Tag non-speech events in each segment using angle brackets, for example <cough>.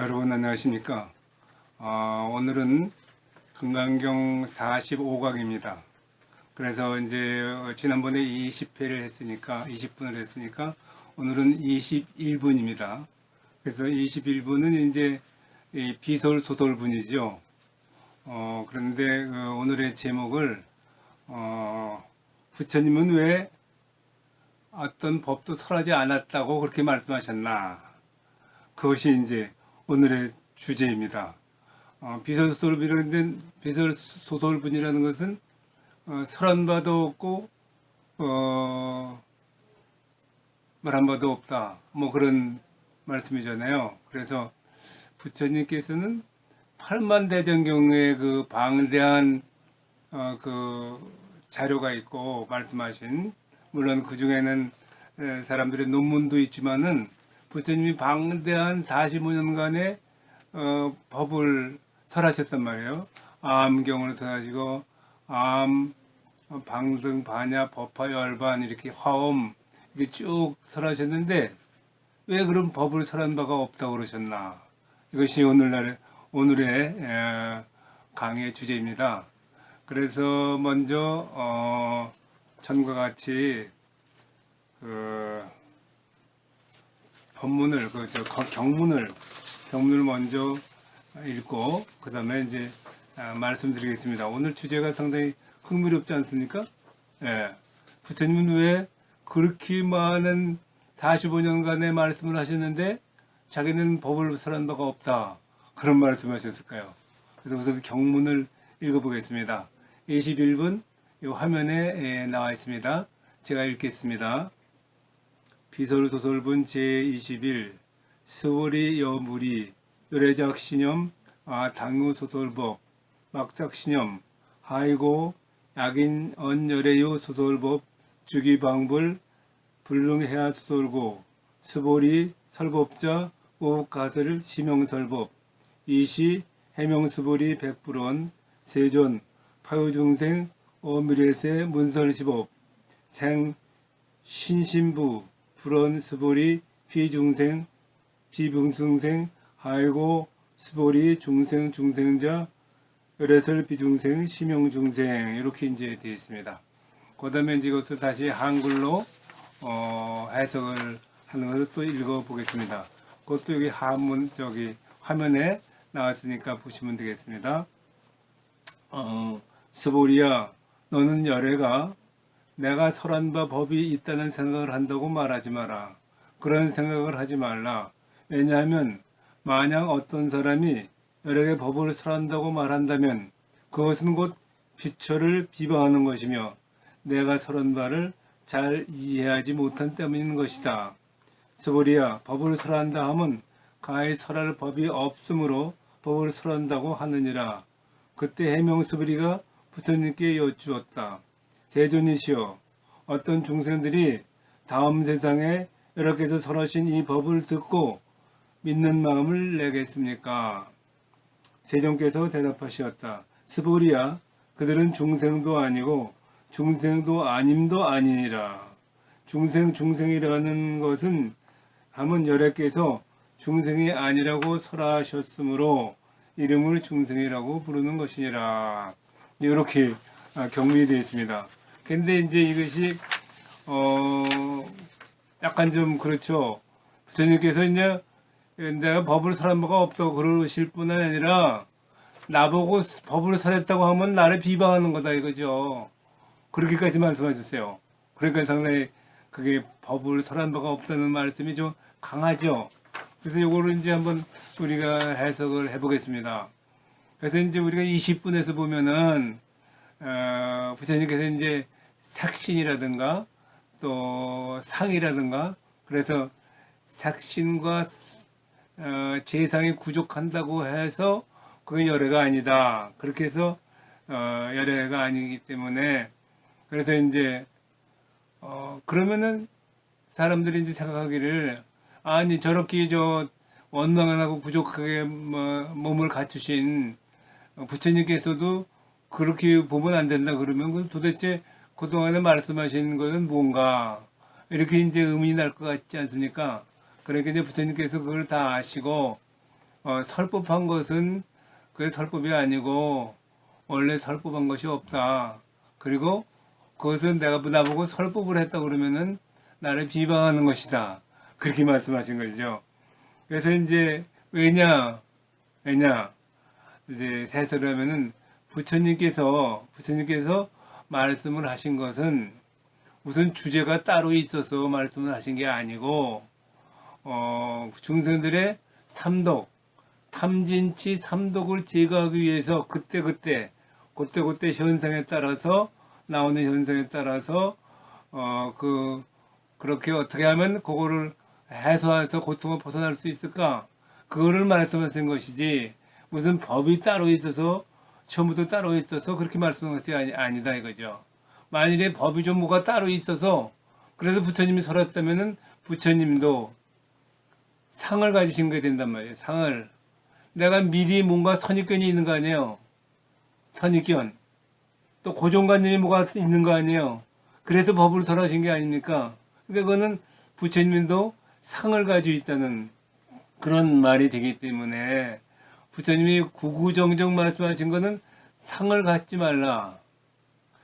여러분 안녕하십니까? 어, 오늘은 금강경 45강입니다. 그래서 이제 어, 지난번에 20회를 했으니까 20분을 했으니까 오늘은 21분입니다. 그래서 21분은 이제 이 비솔 소설분이죠. 어, 그런데 그 오늘의 제목을 어, 부처님은 왜 어떤 법도 설하지 않았다고 그렇게 말씀하셨나? 그것이 이제 오늘의 주제입니다. 어, 비설소설이라는 비설소설 분이라는 것은 어, 설한 바도 없고 어, 말한 바도 없다. 뭐 그런 말씀이잖아요. 그래서 부처님께서는 팔만대전경의 그 방대한 어, 그 자료가 있고 말씀하신 물론 그 중에는 에, 사람들의 논문도 있지만은 부처님이 방대한 45년간의 어, 법을 설하셨단 말이에요. 암경을 설하시고 암, 어, 방등, 반야, 법화, 열반 이렇게 화엄 이렇게 쭉 설하셨는데 왜 그런 법을 설한 바가 없다고 그러셨나? 이것이 오늘날 오늘의 에, 강의 주제입니다. 그래서 먼저 어, 전과 같이 그 법문을 그 저 경문을 경문을 먼저 읽고 그 다음에 이제 아, 말씀드리겠습니다. 오늘 주제가 상당히 흥미롭지 않습니까? 예. 부처님은 왜 그렇게 많은 45년간의 말씀을 하셨는데 자기는 법을 설한 바가 없다. 그런 말씀하셨을까요? 그래서 우선 경문을 읽어보겠습니다. 21분 이 화면에 예, 나와 있습니다. 제가 읽겠습니다. 비설소설분 제21 스월이 여무리 요래작 신념 아 당유소설법 막작 신념 하이고 약인 언열애요 소설법 주기방불 불능해야 소설고 스보리 설법자 오가설 시명설법 이시 해명스보리 백불원 세존 파요중생 어미래세 문설시법 생 신신부 불원 스보리 피중생 비붕승생 하이고 스보리 중생 중생자 열애설 비중생 심형중생 이렇게 이제 되어 있습니다. 그 다음에 이것을 다시 한글로 어, 해석을 하는 것을 또 읽어보겠습니다. 그것도 여기 한문 저기 화면에 나왔으니까 보시면 되겠습니다. 어, 스보리야 너는 열애가 내가 설한 바 법이 있다는 생각을 한다고 말하지 마라. 그런 생각을 하지 말라. 왜냐하면 만약 어떤 사람이 여러 개 법을 설한다고 말한다면 그것은 곧 비처를 비방하는 것이며 내가 설한 바를 잘 이해하지 못한 때문인 것이다. 스보리야 법을 설한다 함은 가히 설할 법이 없으므로 법을 설한다고 하느니라. 그때 해명스보리가 부처님께 여쭈었다. 세존이시여 어떤 중생들이 다음 세상에 여러께서 설하신 이 법을 듣고 믿는 마음을 내겠습니까? 세존께서 대답하시었다. 스보리야 그들은 중생도 아니고 중생도 아님도 아니니라. 중생 중생이라는 것은 하면 여래께서 중생이 아니라고 설하셨으므로 이름을 중생이라고 부르는 것이니라. 이렇게 아, 경문이 되어 있습니다. 근데 이제 이것이 어 약간 좀 그렇죠. 부처님께서 이제 내가 법을 설한 바가 없다고 그러실 뿐 아니라 나보고 법을 설했다고 하면 나를 비방하는 거다 이거죠. 그렇게까지 말씀하셨어요. 그러니까 상당히 그게 법을 설한 바가 없다는 말씀이 좀 강하죠. 그래서 이거를 이제 한번 우리가 해석을 해보겠습니다. 그래서 이제 우리가 20분에서 보면은 어, 부처님께서 이제 삭신이라든가 또 상이라든가 그래서 삭신과 어, 재상이 부족한다고 해서 그게 열애가 아니다. 그렇게 해서 어, 열애가 아니기 때문에 그래서 이제 어, 그러면은 사람들이 이제 생각하기를 아니 저렇게 저 원망하고 부족하게 뭐 몸을 갖추신 부처님께서도 그렇게 보면 안 된다 그러면 그 도대체 그동안에 말씀하신 것은 뭔가 이렇게 이제 의문이 날 것 같지 않습니까? 그러니까 이제 부처님께서 그걸 다 아시고 어, 설법한 것은 그게 설법이 아니고 원래 설법한 것이 없다. 그리고 그것은 내가 나보고 설법을 했다 그러면은 나를 비방하는 것이다. 그렇게 말씀하신 거죠. 그래서 이제 왜냐 왜냐 이제 해설을 하면은 부처님께서 부처님께서 말씀을 하신 것은 무슨 주제가 따로 있어서 말씀을 하신 게 아니고 어, 중생들의 삼독 탐진치 삼독을 제거하기 위해서 그때 그때 그때 그때 현상에 따라서 나오는 현상에 따라서 어 그 그렇게 어떻게 하면 그거를 해소해서 고통을 벗어날 수 있을까? 그거를 말씀하신 것이지 무슨 법이 따로 있어서 처음부터 따로 있어서 그렇게 것이 아니, 아니 다 이거죠. 만일에 법이 좀 뭐가 따로 있어서 그래서 부처님이 설했다면은 부처님도 상을 가지신 게 된단 말이에요. 상을 내가 미리 뭔가 선입견이 있는 거 아니에요. 선입견. 또 고정관념이 뭐가 있는 거 아니에요. 그래서 법을 설하신 게 아닙니까? 그러니까 그거는 부처님도 상을 가지고 있다는 그런 말이 되기 때문에 부처님이 구구정정 말씀하신 거는 상을 갖지 말라.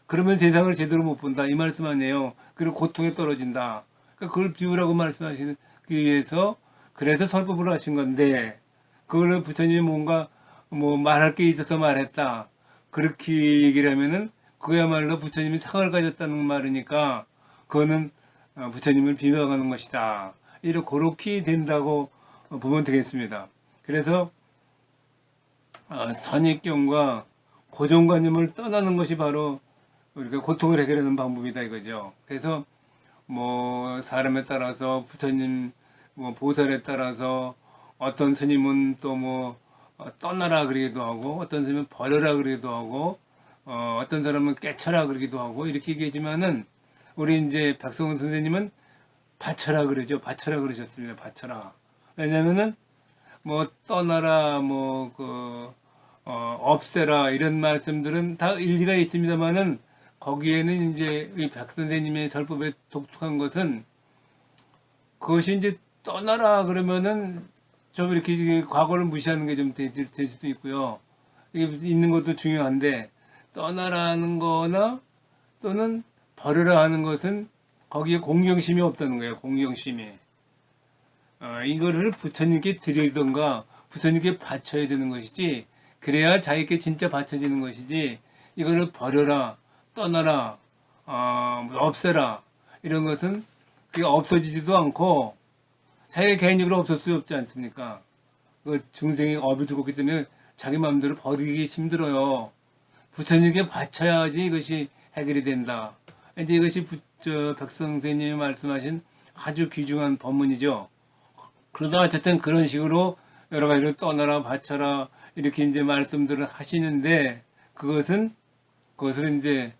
그러면 세상을 제대로 못 본다. 이 말씀 아니에요. 그리고 고통에 떨어진다. 그러니까 그걸 비우라고 말씀하시기 위해서 그래서 설법을 하신 건데 그거를 부처님이 뭔가 뭐 말할 게 있어서 말했다. 그렇게 얘기를 하면은 그야말로 부처님이 상을 가졌다는 말이니까 그거는 어, 부처님을 비방하는 것이다. 이렇게 그렇게 된다고 보면 되겠습니다. 그래서 어, 선입견과 고정관념을 떠나는 것이 바로 우리가 고통을 해결하는 방법이다 이거죠. 그래서 뭐 사람에 따라서 부처님 뭐 보살에 따라서 어떤 스님은 또 뭐 떠나라 그러기도 하고 어떤 스님은 버려라 그러기도 하고 어, 어떤 사람은 깨쳐라 그러기도 하고 이렇게 얘기하지만은 우리 이제 박성훈 선생님은 바쳐라 그러죠. 바쳐라 그러셨습니다. 바쳐라. 왜냐면은 뭐 떠나라 뭐그 어, 없애라 이런 말씀들은 다 일리가 있습니다만은 거기에는 이제 이박 선생님의 절법에 독특한 것은 그것이 이제 떠나라 그러면은 좀 이렇게 과거를 무시하는 게 좀 될 수도 있고요. 이게 있는 것도 중요한데 떠나라는 거나 또는 버려라 하는 것은 거기에 공경심이 없다는 거예요. 공경심이. 어, 이거를 부처님께 드리던가 부처님께 바쳐야 되는 것이지 그래야 자기께 진짜 바쳐지는 것이지 이거를 버려라 떠나라 어, 없애라 이런 것은 그게 없어지지도 않고 자기가 개인적으로 없을 수 없지 않습니까? 그 중생이 업이 들고 있기 때문에 자기 마음대로 버리기 힘들어요. 부처님께 바쳐야지 이것이 해결이 된다. 이제 이것이 부, 저, 백성대님이 말씀하신 아주 귀중한 법문이죠. 그러다 어쨌든 그런 식으로 여러 가지로 떠나라, 바쳐라, 이렇게 이제 말씀들을 하시는데 그것은, 그것을 이제,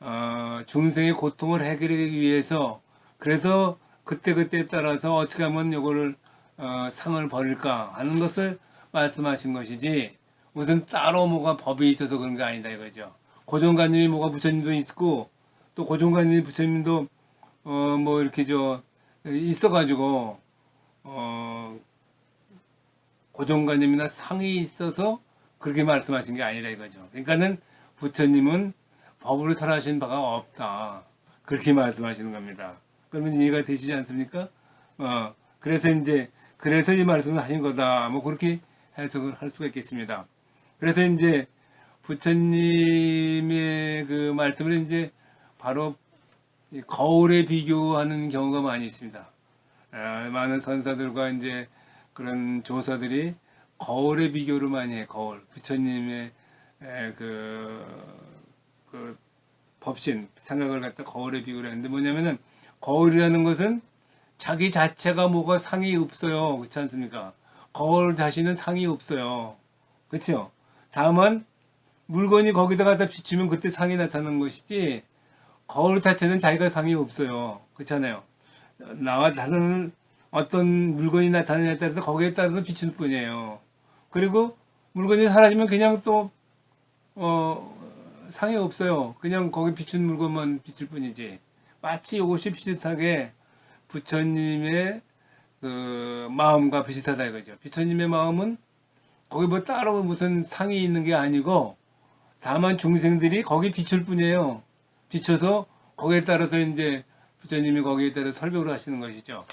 어, 중생의 고통을 해결하기 위해서 그래서 그때 그때 따라서 어떻게 하면 요거를 어, 상을 버릴까 하는 것을 말씀하신 것이지 무슨 따로 뭐가 법이 있어서 그런 게 아니다 이거죠. 고정관념이 뭐가 부처님도 있고 또 고정관념이 부처님도 어 뭐 이렇게 저 있어가지고 어 고정관념이나 상이 있어서 그렇게 말씀하신 게 아니라 이거죠. 그러니까는 부처님은 법으로 설하신 바가 없다. 그렇게 말씀하시는 겁니다. 그러면 이해가 되시지 않습니까? 어, 그래서 이제, 그래서 이 말씀을 하신 거다. 뭐 그렇게 해석을 할 수가 있겠습니다. 그래서 이제 부처님의 그 말씀을 이제 바로 이 거울에 비교하는 경우가 많이 있습니다. 아, 많은 선사들과 이제 그런 조사들이 거울에 비교를 많이 해, 거울. 부처님의 에, 그, 그 법신, 생각을 갖다 거울에 비교를 했는데 뭐냐면은 거울이라는 것은 자기 자체가 뭐가 상이 없어요. 그렇지 않습니까? 거울 자신은 상이 없어요. 그렇죠? 다만 물건이 거기다 가서 비추면 그때 상이 나타나는 것이지 거울 자체는 자기가 상이 없어요. 그렇잖아요. 나와 다른 어떤 물건이 나타나냐에 따라서 거기에 따라서 비추는 뿐이에요. 그리고 물건이 사라지면 그냥 또 어, 상이 없어요. 그냥 거기 비춘 물건만 비출 뿐이지. 마치 이것이 비슷하게 부처님의 그 마음과 비슷하다 이거죠. 부처님의 마음은 거기 뭐 따로 무슨 상이 있는 게 아니고 다만 중생들이 거기 비출 뿐이에요. 비춰서 거기에 따라서 이제 부처님이 거기에 따라 설명을 하시는 것이죠.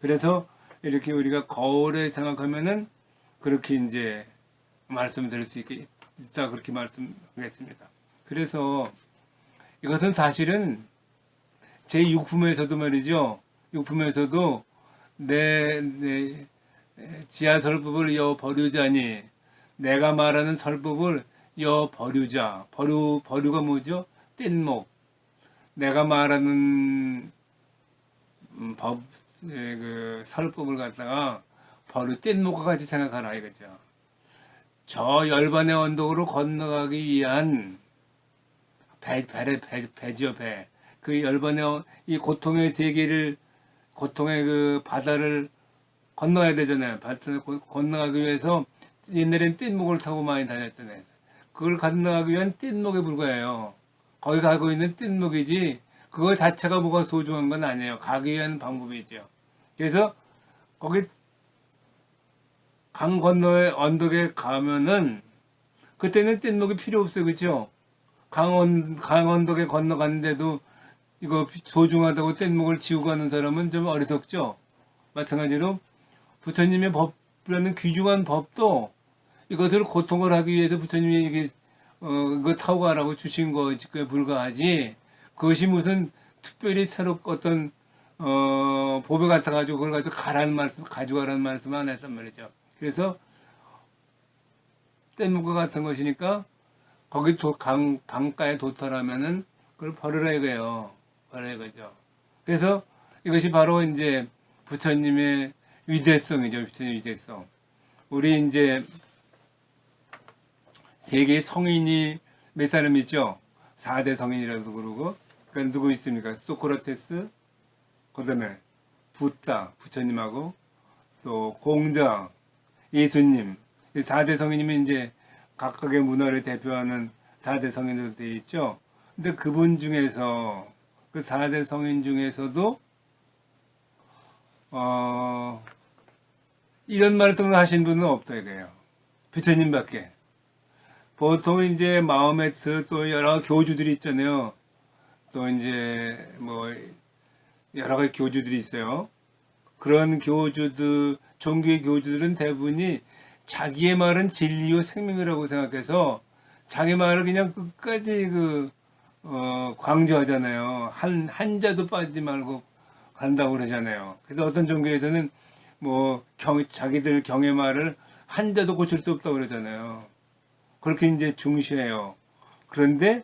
그래서 이렇게 우리가 거울에 생각하면은 그렇게 이제 말씀을 드릴 수 있게 있다 그렇게 말씀하겠습니다. 그래서 이것은 사실은 제 육품에서도 말이죠. 육품에서도 내, 내 지하 설법을 여 버류자니 내가 말하는 설법을 여 버류자 버류 버류가 뭐죠? 뗏목 내가 말하는 음, 법, 예, 그 설법을 갖다가 버류 뗏목과 같이 생각하라 이거죠. 저 열반의 언덕으로 건너가기 위한 배, 배를, 배, 배죠, 배. 그 열반의, 어- 이 고통의 세계를, 고통의 그 바다를 건너야 되잖아요. 바다를 고- 건너가기 위해서 옛날엔 뗏목을 타고 많이 다녔잖아요. 그걸 건너가기 위한 뗏목에 불과해요. 거기 가고 있는 뗏목이지, 그거 자체가 뭐가 소중한 건 아니에요. 가기 위한 방법이죠. 그래서 거기 강 건너의 언덕에 가면은 그때는 뗏목이 필요 없어요. 그죠? 강원, 강원도에 건너갔는데도 이거 소중하다고 뗏목을 지우고 가는 사람은 좀 어리석죠? 마찬가지로 부처님의 법이라는 귀중한 법도 이것을 고통을 하기 위해서 부처님이 이게, 어, 이거 타고 가라고 주신 거에 불과하지 그것이 무슨 특별히 새로 어떤, 어, 법에 같아 가지고 그걸 가지고 가라는 말씀, 가져가라는 말씀 안 했단 말이죠. 그래서 뗏목과 같은 것이니까 거기 도, 강, 강가에 도탈하면은 그걸 버리라 이거예요. 버리라 이거죠. 그래서 이것이 바로 이제 부처님의 위대성이죠. 부처님의 위대성. 우리 이제 세계 성인이 몇 사람 있죠? 4대 성인이라도 그러고. 그 누구 있습니까? 소크라테스, 그 다음에 부다, 부처님하고 또 공자, 예수님. 이 4대 성인이면 이제 각각의 문화를 대표하는 4대 성인으로 되어 있죠. 근데 그분 중에서 그 4대 성인 중에서도 어 이런 말씀을 하신 분은 없다 이거예요. 부처님밖에. 보통 이제 마음에서 또 여러 교주들이 있잖아요. 또 이제 뭐 여러 가지 교주들이 있어요. 그런 교주들, 종교의 교주들은 대부분이 자기의 말은 진리요 생명이라고 생각해서 자기 말을 그냥 끝까지 그, 어, 강조하잖아요. 한, 한 자도 빠지지 말고 간다고 그러잖아요. 그래서 어떤 종교에서는 뭐, 경, 자기들 경의 말을 한 자도 고칠 수 없다고 그러잖아요. 그렇게 이제 중시해요. 그런데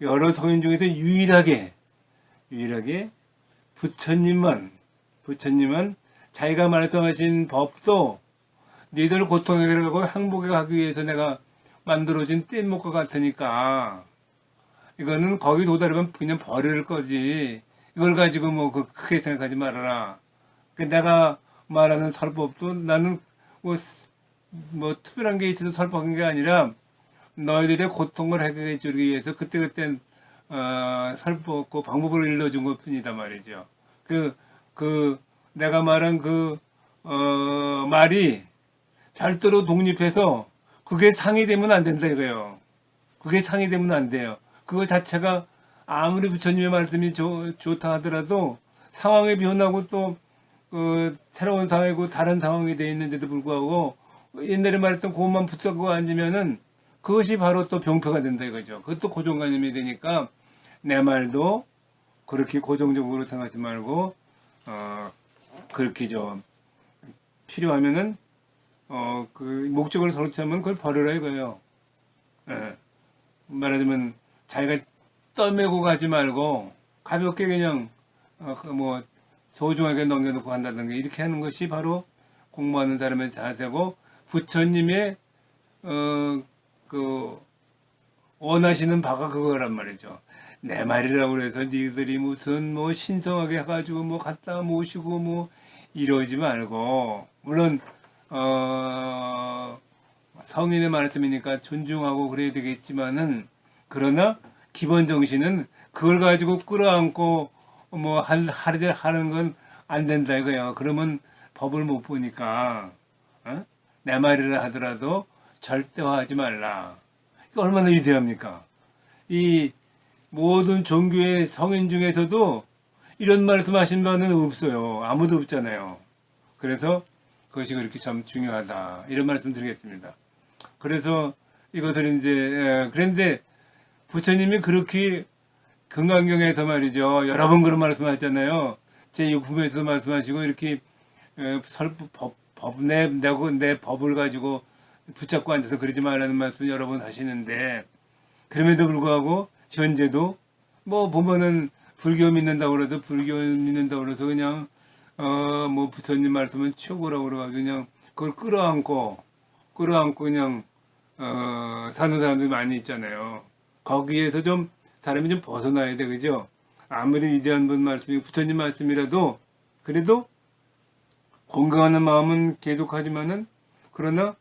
여러 성인 중에서 유일하게, 유일하게 부처님만, 부처님은 자기가 말씀하신 법도 니들 고통에 가고 행복에 가기 위해서 내가 만들어진 뗏목과 같으니까 이거는 거기 도달하면 그냥 버릴 거지. 이걸 가지고 뭐 그 크게 생각하지 말아라. 그 내가 말하는 설법도 나는 뭐, 스- 뭐 특별한 게 있어서 설법한 게 아니라 너희들의 고통을 해결해 주기 위해서 그때그때 어, 설법고 방법을 일러준 것 뿐이다 말이죠. 그, 그, 내가 말한 그, 어, 말이 별도로 독립해서 그게 상이되면 안 된다 이거예요. 그게 상이되면 안 돼요. 그거 자체가 아무리 부처님의 말씀이 좋, 좋다 하더라도 상황의 변하고 또 어, 새로운 상황이고 다른 상황이 돼 있는데도 불구하고 옛날에 말했던 그것만 붙잡고 앉으면은 그것이 바로 또 병폐가 된다 이거죠. 그것도 고정관념이 되니까 내 말도 그렇게 고정적으로 생각하지 말고 어, 그렇게 좀 필요하면은 어, 그, 목적을 설치하면 그걸 버려라 이거예요. 예. 말하자면, 자기가 떠매고 가지 말고, 가볍게 그냥, 어, 그 뭐, 소중하게 넘겨놓고 한다든가, 이렇게 하는 것이 바로 공부하는 사람의 자세고, 부처님의, 어, 그, 원하시는 바가 그거란 말이죠. 내 말이라고 그래서 니들이 무슨 뭐 신성하게 해가지고 뭐 갖다 모시고 뭐 이러지 말고, 물론, 어, 성인의 말씀이니까 존중하고 그래야 되겠지만은, 그러나 기본 정신은 그걸 가지고 끌어안고 뭐 할, 하려 하는 건 안 된다 이거야. 그러면 법을 못 보니까, 어? 내 말이라 하더라도 절대화하지 말라. 이거 얼마나 위대합니까? 이 모든 종교의 성인 중에서도 이런 말씀하신 바는 없어요. 아무도 없잖아요. 그래서 그것이 그렇게 참 중요하다. 이런 말씀 드리겠습니다. 그래서 이것을 이제, 예, 그런데 부처님이 그렇게 금강경에서 말이죠. 여러 번 그런 말씀하셨잖아요. 제 육품에서도 말씀하시고 이렇게 법, 법, 내, 내, 내 법을 가지고 붙잡고 앉아서 그러지 말라는 말씀 여러 번 하시는데 그럼에도 불구하고 현재도 뭐 보면은 불교 믿는다고 그래도 불교 믿는다고 그래서 그냥 어 뭐 부처님 말씀은 최고라고 그래가지고 그냥 그걸 끌어안고 끌어안고 그냥 어 사는 사람들이 많이 있잖아요. 거기에서 좀 사람이 좀 벗어나야 돼 그죠? 아무리 위대한 분 말씀이 부처님 말씀이라도 그래도 공경하는 마음은 계속하지만은 그러나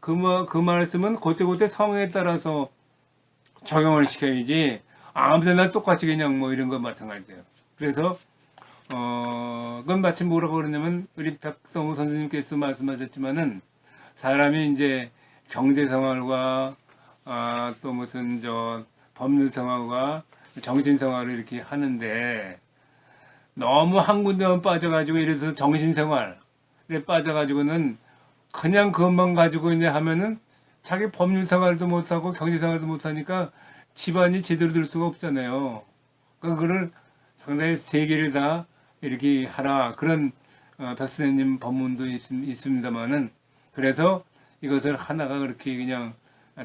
그, 마, 그 말씀은 그때그때 성에 따라서 적용을 시켜야지 아무 데나 똑같이 그냥 뭐 이런 거 마찬가지예요. 그래서 어 그건 마침 뭐라고 그러냐면 우리 백성우 선생님께서 말씀하셨지만은 사람이 이제 경제 생활과 아, 또 무슨 저 법률 생활과 정신 생활을 이렇게 하는데 너무 한 군데만 빠져가지고 이래서 정신 생활에 빠져가지고는 그냥 그것만 가지고 이제 하면은 자기 법률 생활도 못하고 경제 생활도 못하니까 집안이 제대로 될 수가 없잖아요. 그러니까 그걸 상당히 세 개를 다 이렇게 하라. 그런 어, 백선생님 법문도 있, 있습니다만은 그래서 이것을 하나가 그렇게 그냥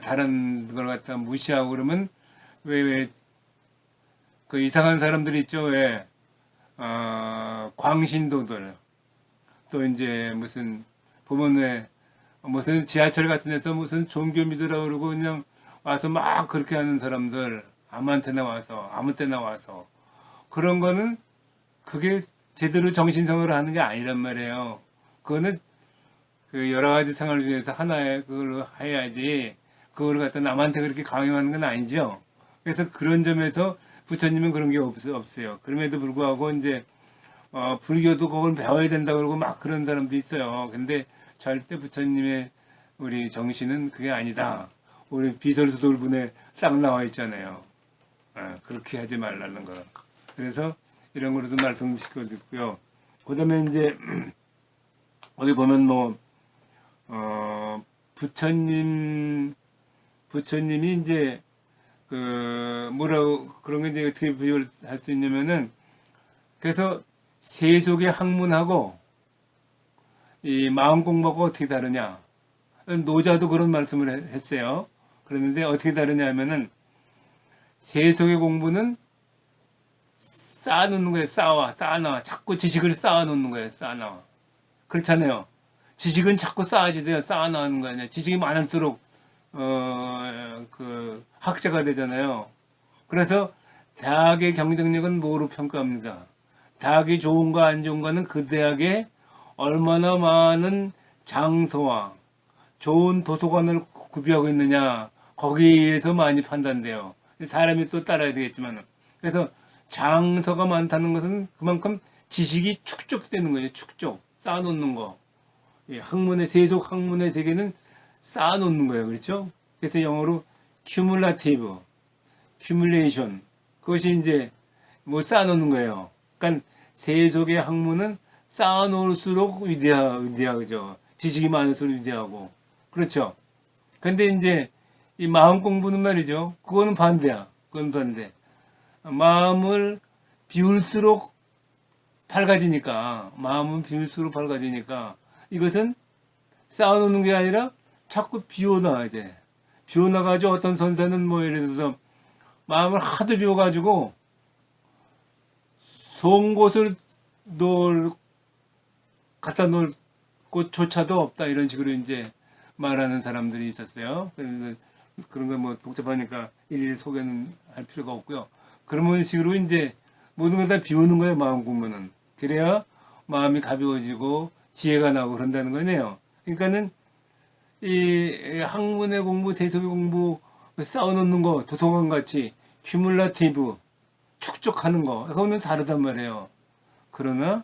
다른 걸 갖다 무시하고 그러면 왜 왜 그 이상한 사람들 있죠. 왜 어, 광신도들. 또 이제 무슨 왜 무슨 지하철 같은 데서 무슨 종교 믿으라 그러고 그냥 와서 막 그렇게 하는 사람들 아무한테나 와서 아무 때나 와서 그런 거는 그게 제대로 정신생활을 하는 게 아니란 말이에요. 그거는 그 여러 가지 생활 중에서 하나의 그걸 해야지 그걸 갖다 남한테 그렇게 강요하는 건 아니죠. 그래서 그런 점에서 부처님은 그런 게 없, 없어요. 그럼에도 불구하고 이제 어, 불교도 그걸 배워야 된다 그러고 막 그런 사람도 있어요. 근데 절대 부처님의 우리 정신은 그게 아니다. 우리 비설수돌분에 딱 나와 있잖아요. 어, 그렇게 하지 말라는 거. 그래서 이런 거로도 말씀시켜 드렸고요. 그 다음에 이제, <clears throat> 어디 보면 뭐, 어, 부처님, 부처님이 이제, 그, 뭐라고, 그런 게 이제 어떻게 비교를 할 수 있냐면은, 그래서 세속의 학문하고, 이 마음 공부하고 어떻게 다르냐. 노자도 그런 말씀을 해- 했어요. 그랬는데 어떻게 다르냐 하면은 세속의 공부는 쌓아놓는 거예요. 쌓아, 쌓아놔. 자꾸 지식을 쌓아놓는 거예요. 쌓아놔. 그렇잖아요. 지식은 자꾸 쌓아지 돼요. 쌓아놓는 거 아니야. 지식이 많을수록 어, 그 학자가 되잖아요. 그래서 대학의 경쟁력은 뭐로 평가합니까? 대학이 좋은가 안 좋은가는 그 대학에 얼마나 많은 장소와 좋은 도서관을 구비하고 있느냐 거기에 의해서 많이 판단돼요. 사람이 또 따라야 되겠지만 그래서 장소가 많다는 것은 그만큼 지식이 축적되는 거예요. 축적 쌓아놓는 거. 이 학문의 세속 학문의 세계는 쌓아놓는 거예요. 그렇죠? 그래서 영어로 cumulative, accumulation 그것이 이제 뭐 쌓아놓는 거예요. 그러니까 세속의 학문은 쌓아놓을수록 위대하, 위대하죠. 지식이 많을수록 위대하고. 그렇죠. 근데 이제 이 마음 공부는 말이죠. 그거는 반대야. 그건 반대. 마음을 비울수록 밝아지니까, 마음은 비울수록 밝아지니까, 이것은 쌓아놓는 게 아니라 자꾸 비워놔야 돼. 비워놔가지고 어떤 선생은 뭐 예를 들어서 마음을 하도 비워가지고 좋은 곳을 놓을, 갖다 놓을 곳조차도 없다. 이런 식으로 이제 말하는 사람들이 있었어요. 그래서 그런 거뭐 복잡하니까 일일이 소개는 할 필요가 없고요. 그런 식으로 이제 모든 걸 다 비우는 거예요. 마음 공부는. 그래야 마음이 가벼워지고 지혜가 나고 그런다는 거네요. 그러니까는 이 학문의 공부, 세속의 공부 쌓아놓는 거 도서관 같이 큐뮬라티브 축적하는 거 그거는 다르단 말이에요. 그러나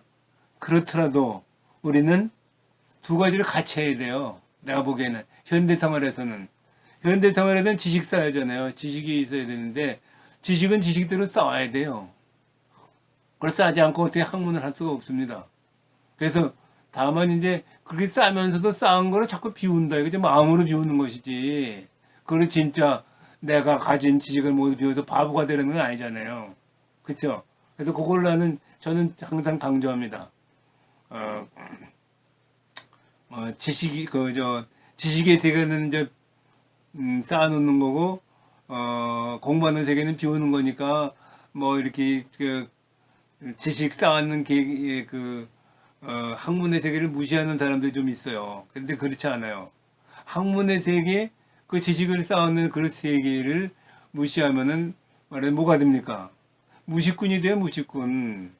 그렇더라도 우리는 두 가지를 같이 해야 돼요. 내가 보기에는 현대 생활에서는 현대 생활에는 지식 쌓여잖아요. 지식이 있어야 되는데 지식은 지식대로 쌓아야 돼요. 그걸 쌓지 않고 어떻게 학문을 할 수가 없습니다. 그래서 다만 이제 그렇게 쌓으면서도 쌓은 거를 자꾸 비운다. 이거 좀 마음으로 비우는 것이지. 그걸 진짜 내가 가진 지식을 모두 비워서 바보가 되는 건 아니잖아요. 그렇죠? 그래서 그걸 나는 저는 항상 강조합니다. 어, 어, 지식이 그 저 지식의 세계는 이제 음, 쌓아놓는 거고 어, 공부하는 세계는 비우는 거니까 뭐 이렇게 그 지식 쌓아놓는 게, 그 어, 학문의 세계를 무시하는 사람들이 좀 있어요. 근데 그렇지 않아요. 학문의 세계, 그 지식을 쌓아놓는 그 세계를 무시하면은 말하면 뭐가 됩니까? 무식꾼이 돼요, 무식꾼.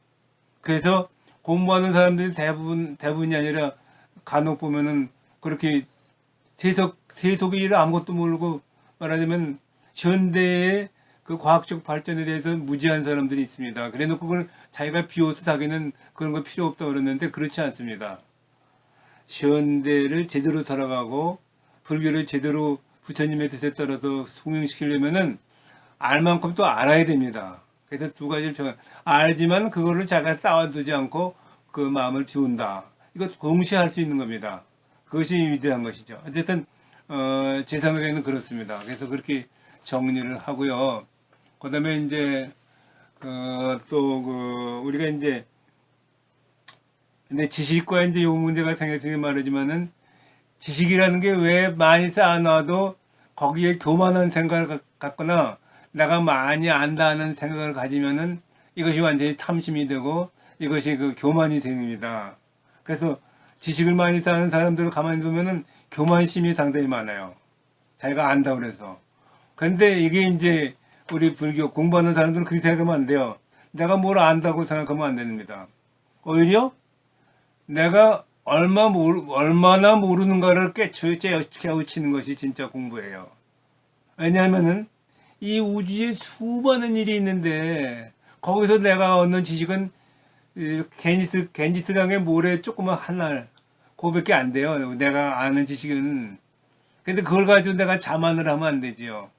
그래서 공부하는 사람들이 대부분, 대부분이 아니라 간혹 보면은 그렇게 세속, 세속의 일을 아무것도 모르고 말하자면 현대의 그 과학적 발전에 대해서 무지한 사람들이 있습니다. 그래 놓고 그걸 자기가 비워서 자기는 그런 거 필요 없다고 그러는데 그렇지 않습니다. 현대를 제대로 살아가고 불교를 제대로 부처님의 뜻에 따라서 송행시키려면은 알 만큼 또 알아야 됩니다. 그래서 두 가지를 정 알지만 그거를 자기가 쌓아두지 않고 그 마음을 비운다. 이거 동시에 할 수 있는 겁니다. 그것이 위대한 것이죠. 어쨌든 어, 제 생각에는 그렇습니다. 그래서 그렇게 정리를 하고요. 그다음에 이제 어, 또그 우리가 이제 근데 지식과 이제 요 문제가 생겼으니 말이지만은 지식이라는 게 왜 많이 쌓아놔도 거기에 교만한 생각을 갖- 갖거나 내가 많이 안다는 생각을 가지면은 이것이 완전히 탐심이 되고 이것이 그 교만이 생깁니다. 그래서 지식을 많이 쌓는 사람들을 가만히 두면은 교만심이 상당히 많아요. 자기가 안다 그래서. 근데 이게 이제 우리 불교 공부하는 사람들은 그렇게 생각하면 안 돼요. 내가 뭘 안다고 생각하면 안 됩니다. 오히려 내가 얼마 모르, 얼마나 모르는가를 깨우치는 것이 진짜 공부예요. 왜냐하면은 이 우주에 수많은 일이 있는데 거기서 내가 얻는 지식은 이 겐지스, 겐지스 강의 모래 조그만 하나, 그거밖에 안 돼요. 내가 아는 지식은. 근데 그걸 가지고 내가 자만을 하면 안 되지요.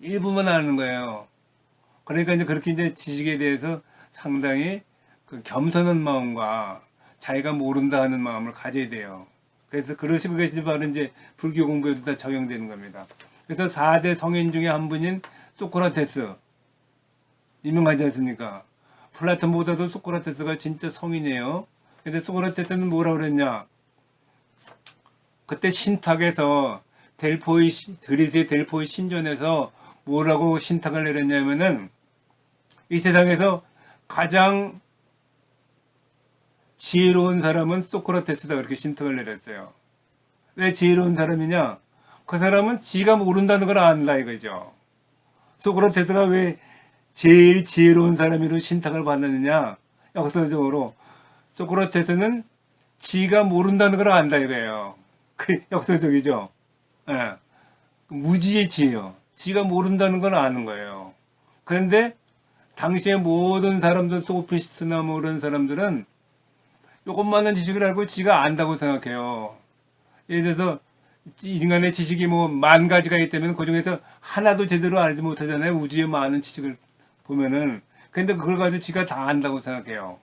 일부만 아는 거예요. 그러니까 이제 그렇게 이제 지식에 대해서 상당히 그 겸손한 마음과 자기가 모른다 하는 마음을 가져야 돼요. 그래서 그러시고 계시지 바로 이제 불교 공부에도 다 적용되는 겁니다. 그래서 4대 성인 중에 한 분인 소크라테스. 유명하지 않습니까? 플라톤보다도 소크라테스가 진짜 성인이에요. 근데 소크라테스는 뭐라 그랬냐? 그때 신탁에서 델포이, 시- 그리스의 델포이 신전에서 뭐라고 신탁을 내렸냐면은 이 세상에서 가장 지혜로운 사람은 소크라테스다 그렇게 신탁을 내렸어요. 왜 지혜로운 사람이냐? 그 사람은 지가 모른다는 걸 안다 이거죠. 소크라테스가 왜 제일 지혜로운 사람으로 신탁을 받느냐? 역사적으로 소크라테스는 지가 모른다는 걸 안다 이거예요. 그 역사적이죠. 예. 무지의 지혜요. 지가 모른다는 걸 아는 거예요. 그런데 당시의 모든 사람들, 소피스트나 뭐 그런 사람들은 요것만한 지식을 알고 지가 안다고 생각해요. 예를 들어서 인간의 지식이 뭐 만 가지가 있다면 그 중에서 하나도 제대로 알지 못하잖아요. 우주의 많은 지식을 보면은. 근데 그걸 가지고 지가 다 안다고 생각해요.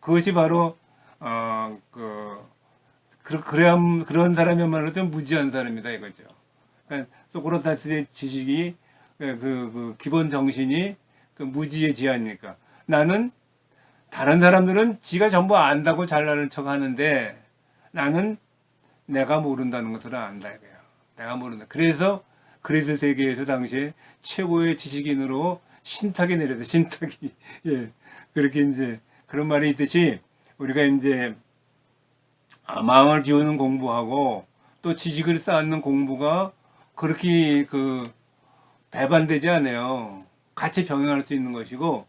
그것이 바로 어 그 그래야 그런 사람이야말로 좀 무지한 사람이다 이거죠. 그러니까 소크라테스의 지식이 그, 그, 그 기본 정신이 그 무지의 지아니까 나는 다른 사람들은 지가 전부 안다고 잘나는 척 하는데 나는 내가 모른다는 것을 안다 이거야. 내가 모른다. 그래서 그리스 세계에서 당시에 최고의 지식인으로 신탁이 내려서 신탁이 <laughs> 예 그렇게 이제 그런 말이 있듯이 우리가 이제 아, 마음을 비우는 공부하고 또 지식을 쌓는 공부가 그렇게 그 배반되지 않아요. 같이 병행할 수 있는 것이고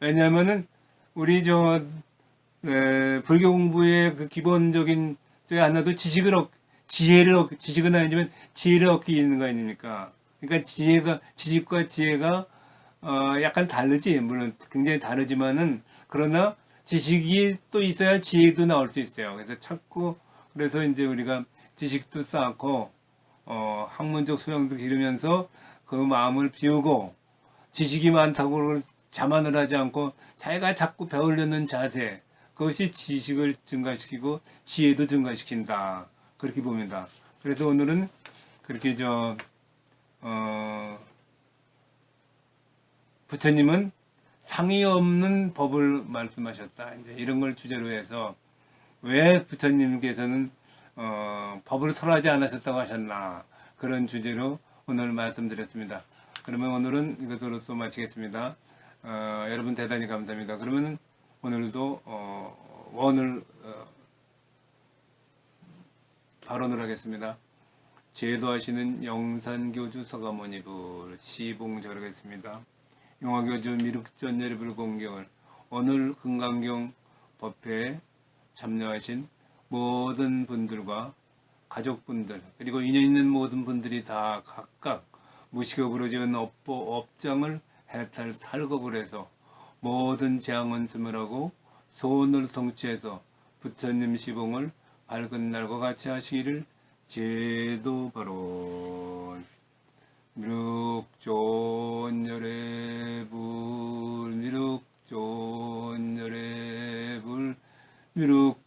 왜냐하면은 우리 저 에, 불교 공부의 그 기본적인 중에 하나도 지식을 얻, 지혜를 얻, 지식은 아니지만 지혜를 얻기 있는 거 아닙니까? 그러니까 지혜가 지식과 지혜가 어, 약간 다르지 물론 굉장히 다르지만은 그러나 지식이 또 있어야 지혜도 나올 수 있어요. 그래서 찾고 그래서 이제 우리가 지식도 쌓고 어, 학문적 소양도 기르면서 그 마음을 비우고 지식이 많다고 자만을 하지 않고 자기가 자꾸 배우려는 자세 그것이 지식을 증가시키고 지혜도 증가시킨다 그렇게 봅니다. 그래서 오늘은 그렇게 저 어, 부처님은 상이 없는 법을 말씀하셨다. 이제 이런 걸 주제로 해서 왜 부처님께서는 어, 법을 설하지 않으셨다고 하셨나 그런 주제로 오늘 말씀드렸습니다. 그러면 오늘은 이것으로서 마치겠습니다. 어, 여러분 대단히 감사합니다. 그러면 오늘도 어, 원을 어, 발언을 하겠습니다. 제도하시는 영산교주 서가모니불 시봉절하겠습니다. 용화교주 미륵전 예리불 공경을 오늘 금강경 법회에 참여하신 모든 분들과 가족분들 그리고 인연 있는 모든 분들이 다 각각 무식업으로 지은 업보 업장을 해탈 탈겁을 해서 모든 재앙은 숨으라고 소원을 성취해서 부처님 시봉을 밝은 날과 같이 하시기를 제도 바로. 미륵존열애불 미륵존열애불 미륵존열애